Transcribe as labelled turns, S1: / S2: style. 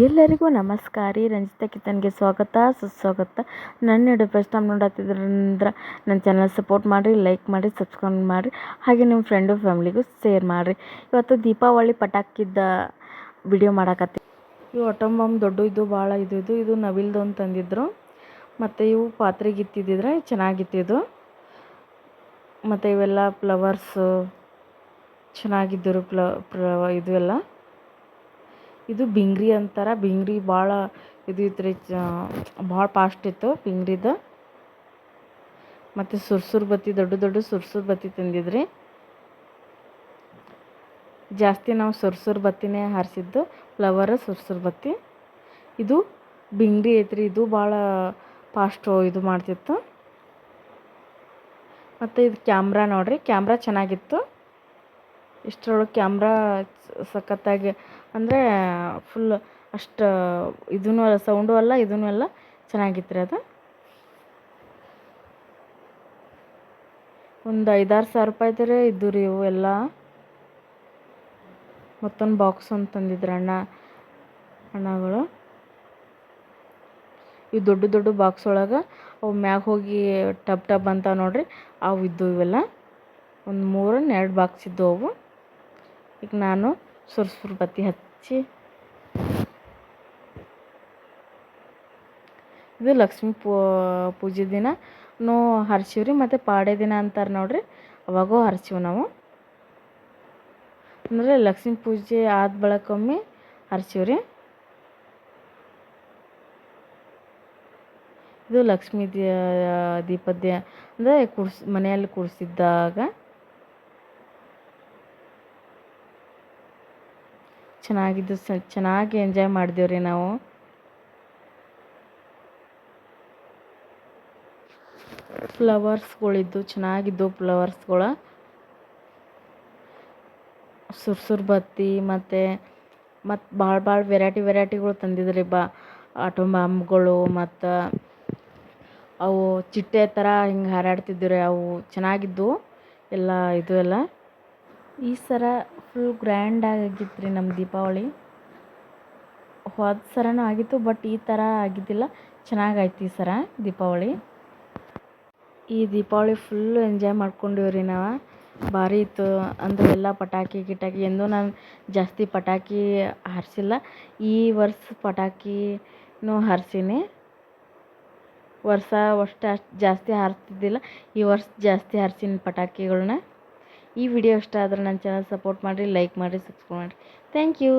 S1: ಎಲ್ಲರಿಗೂ ನಮಸ್ಕಾರ. ರೀ ರಂಜಿತಾ ಕಿಚನ್ಗೆ ಸ್ವಾಗತ, ಸುಸ್ವಾಗತ. ನನ್ನ ವಿಡಿಯೋ ಫಸ್ಟ್ ಟೈಮ್ ನೋಡತ್ತಿದ್ರಂದ್ರೆ ನನ್ನ ಚಾನಲ್ ಸಪೋರ್ಟ್ ಮಾಡಿರಿ ಲೈಕ್ ಮಾಡಿ ಸಬ್ಸ್ಕ್ರೈಬ್ ಮಾಡಿರಿ. ಹಾಗೆ ನಿಮ್ಮ ಫ್ರೆಂಡು ಫ್ಯಾಮ್ಲಿಗೂ ಶೇರ್ ಮಾಡಿರಿ. ಇವತ್ತು ದೀಪಾವಳಿ ಪಟಾಕಿದ್ದ ವಿಡಿಯೋ ಮಾಡಾಕತ್ತಿ ಇವು ಅಟಮ್ ಬಾಂಬ್ ದೊಡ್ಡ, ಇದು ಭಾಳ ಇದು ಇದು ಇದು ನವಿಲ್ದು ಅಂತ ತಂದಿದ್ರು ಮತ್ತು ಇವು ಪಾತ್ರೆಗೆ ಇತ್ತಿದ್ದಿದ್ರೆ ಚೆನ್ನಾಗಿತ್ತಿದ್ದು. ಮತ್ತು ಇವೆಲ್ಲ ಫ್ಲವರ್ಸು ಚೆನ್ನಾಗಿದ್ದರು, ಪ್ಲ ಪ್ಲ ಇದು ಎಲ್ಲ ಇದು ಬಿಂಗ್ರಿ ಅಂತಾರ. ಬಿಂಗ್ರಿ ಭಾಳ ಇದು ಇತ್ತು ರೀ ಭಾಳ ಫಾಸ್ಟ್ ಇತ್ತು ಬಿಂಗ್ರಿದು. ಮತ್ತು ಸುರ್ಸುರ್ ಬತ್ತಿ, ದೊಡ್ಡ ದೊಡ್ಡ ಸುರ್ಸುರ್ ಬತ್ತಿ ತಂದಿದ್ರಿ. ಜಾಸ್ತಿ ನಾವು ಸುರ್ಸುರ್ ಬತ್ತಿನೇ ಹಾರಿಸಿದ್ದು, ಫ್ಲವರ್ ಸುರ್ಸುರ್ ಬತ್ತಿ. ಇದು ಬಿಂಗ್ರಿ ಐತ್ರಿ, ಇದು ಭಾಳ ಫಾಸ್ಟು ಇದು ಮಾಡ್ತಿತ್ತು. ಮತ್ತು ಇದು ಕ್ಯಾಮ್ರಾ ನೋಡಿರಿ, ಕ್ಯಾಮ್ರಾ ಚೆನ್ನಾಗಿತ್ತು. ಇಷ್ಟರೊಳಗೆ ಕ್ಯಾಮ್ರಾ ಸಖತ್ತಾಗಿ ಅಂದರೆ ಫುಲ್ ಅಷ್ಟು ಇದೂ ಸೌಂಡು ಅಲ್ಲ ಇದೂ ಅಲ್ಲ ಚೆನ್ನಾಗಿತ್ತು ರೀ ಅದು. ಒಂದು ಐದಾರು ಸಾವಿರ ರೂಪಾಯಿ ರೀ ಇದ್ದು ರೀ ಇವು ಎಲ್ಲ. ಮತ್ತೊಂದು ಬಾಕ್ಸ್ ಅಂತ ತಂದಿದ್ರು ಅಣ್ಣ, ಅಣ್ಣಗಳು. ಇವು ದೊಡ್ಡ ದೊಡ್ಡ ಬಾಕ್ಸ್ ಒಳಗೆ ಅವು ಮ್ಯಾಗ ಹೋಗಿ ಟಬ್ ಟಬ್ ಅಂತ ನೋಡ್ರಿ, ಅವು ಇದ್ದು ಇವೆಲ್ಲ. ಒಂದು ಮೂರನ್ನ ಎರಡು ಬಾಕ್ಸ್ ಇದ್ದು ಅವು. ಈಗ ನಾನು ಸುರ್ಸುರ್ ಬತ್ತಿ ಹಚ್ಚಿ. ಇದು ಲಕ್ಷ್ಮೀ ಪೂಜೆ ದಿನ. ನೋ ಹರ್ಸೀವಿ ರೀ ಮತ್ತು ಪಾಡೆ ದಿನ ಅಂತಾರೆ ನೋಡ್ರಿ. ಅವಾಗೂ ಹರಿಸಿವು ನಾವು. ಅಂದರೆ ಲಕ್ಷ್ಮೀ ಪೂಜೆ ಆದ ಬಳಕೊಮ್ಮೆ ಹರ್ಸೀವಿ ರೀ ಇದು ಲಕ್ಷ್ಮೀ ದೀಪದ ಅಂದರೆ ಕುಡ್ಸ್ ಮನೆಯಲ್ಲಿ ಕೂಡಿಸಿದ್ದಾಗ ಚೆನ್ನಾಗಿದ್ದು ಸ, ಚೆನ್ನಾಗಿ ಎಂಜಾಯ್ ಮಾಡಿದೆವು ರೀ ನಾವು. ಫ್ಲವರ್ಸ್ಗಳಿದ್ದು ಚೆನ್ನಾಗಿದ್ದು ಫ್ಲವರ್ಸ್ಗಳು. ಸುರ್ಸುರ್ ಬತ್ತಿ ಮತ್ತು ಮತ್ತು ಭಾಳ ಭಾಳ ವೆರೈಟಿ ವೆರೈಟಿಗಳು ತಂದಿದ್ರಿ ಬಾ ಆಟೋ ಬಾಂಬ್ಗಳು ಮತ್ತು ಅವು ಚಿಟ್ಟೆ ಥರ ಹಿಂಗೆ ಹಾರಾಡ್ತಿದ್ವು ರೀ ಅವು ಚೆನ್ನಾಗಿದ್ದವು. ಎಲ್ಲ ಇದು ಎಲ್ಲ. ಈ ಸರ ಫುಲ್ ಗ್ರ್ಯಾಂಡಾಗಿ ಆಗಿತ್ತು ರೀ ನಮ್ಮ ದೀಪಾವಳಿ. ಹೋದ ಸರನೂ ಆಗಿತ್ತು ಬಟ್ ಈ ಥರ ಆಗಿದ್ದಿಲ್ಲ. ಚೆನ್ನಾಗಾಯ್ತು ಈ ಸರ ದೀಪಾವಳಿ. ಈ ದೀಪಾವಳಿ ಫುಲ್ ಎಂಜಾಯ್ ಮಾಡ್ಕೊಂಡಿವಿ ರೀ ನಾವು. ಭಾರಿ ಇತ್ತು ಅಂದರೆ ಎಲ್ಲ ಪಟಾಕಿ ಗಿಟಾಕಿ, ಎಂದೂ ನಾನು ಜಾಸ್ತಿ ಪಟಾಕಿ ಹಾರಿಸಿಲ್ಲ. ಈ ವರ್ಷ ಪಟಾಕಿನೂ ಹಾರಿಸೀನಿ. ವರ್ಷ ವರ್ಷ ಅಷ್ಟು ಜಾಸ್ತಿ ಹಾರಿಸ್ತಿದ್ದಿಲ್ಲ ಈ ವರ್ಷ ಜಾಸ್ತಿ ಹಾರಿಸೀನಿ ಪಟಾಕಿಗಳನ್ನ ಈ ವಿಡಿಯೋ ಇಷ್ಟ ಆದ್ರೆ ನನ್ನ ಚಾನಲ್ ಸಪೋರ್ಟ್ ಮಾಡಿರಿ ಲೈಕ್ ಮಾಡಿರಿ ಸಬ್ಸ್ಕ್ರೈಬ್ ಮಾಡಿರಿ. Thank you